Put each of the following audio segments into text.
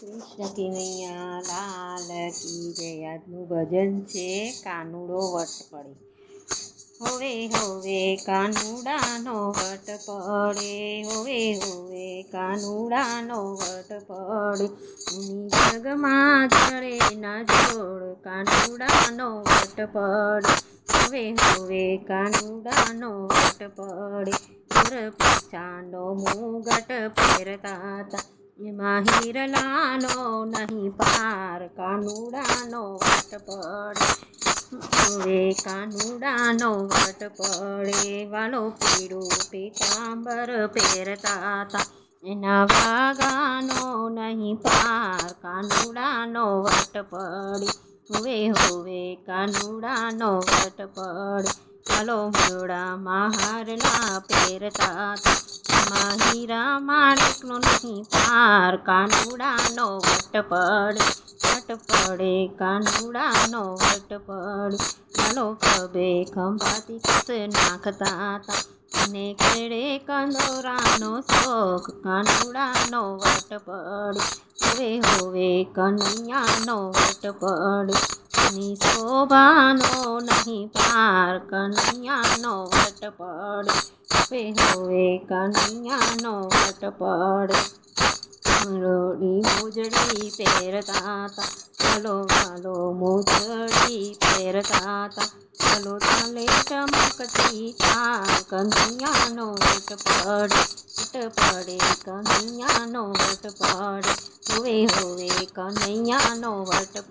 કૃષ્ણ કિનૈયા, લાલ કી જય ભજન છે કાનુડો વટ પડે. હોવે હોવે, કાનુડાનો વટ પડે. હોવે હોવે, કાનુડાનો વટ પડે. ઉની જગમાં જડે ના જોડ, કાનુડાનો વટ પડે. હોવે હોવે, કાનુડાનો વટ પડે. પૂર પછાનો મુગટ પહેરતા હતા એમાં હિરલાનો નહીં પાર, કાનુડાનો વટ પડે. હવે કાનુડાનો વટ પડે, વાલો પીળો પીતાંબર પહેરતા હતા એના વાગાનો નહીં પાર, કાનુડાનો વટ પડે. હવે હવે કાનુડાનો વટ પડે. ચાલો મોડામાં હારના પહેરતા એમાં હીરા માણેકનો નહીં પાર, કાનુડાનો વટ પડે. વટ પડે કાનુડાનો વટ પડે. ચાલો કબે ખંભાતી કસ નાખતા હતા અને કેળે કંદોરાનો શોખ, કાનુડાનો વટ પડે. હવે હવે કનૈયાનો વટ પડે. એની શોભાનો નહીં પાર, કનૈયાનો વટ પડે. હવે હવે કનૈયાનો વટ પડે. રોડી મોજડી પહેરતા હતા, ચલો ચાલો મોજડી પહેરતા હતા, ચલો ચાલે ચમકતી ચાર, કનૈયાનો વટ પડે. વટ કનૈયાનો વટ હોવે, હવે, કનૈયાનો વટ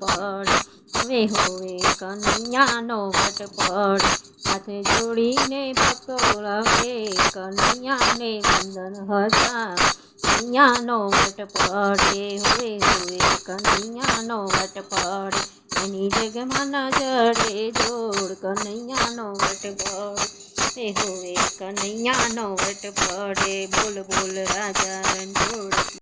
હવે હવે કન્યાનો વટ પડે હાથે જોડીને લવે કનૈયાને વંદન હતા. કન્યાનો વટ પડે હવે હવે કન્યાનો વટ પડે એની જગમાં નજરે જોડ કનૈયાનો વટ પડે હવે. કનૈયાનો વટ પડે બોલ બોલ રાજા રણછોડ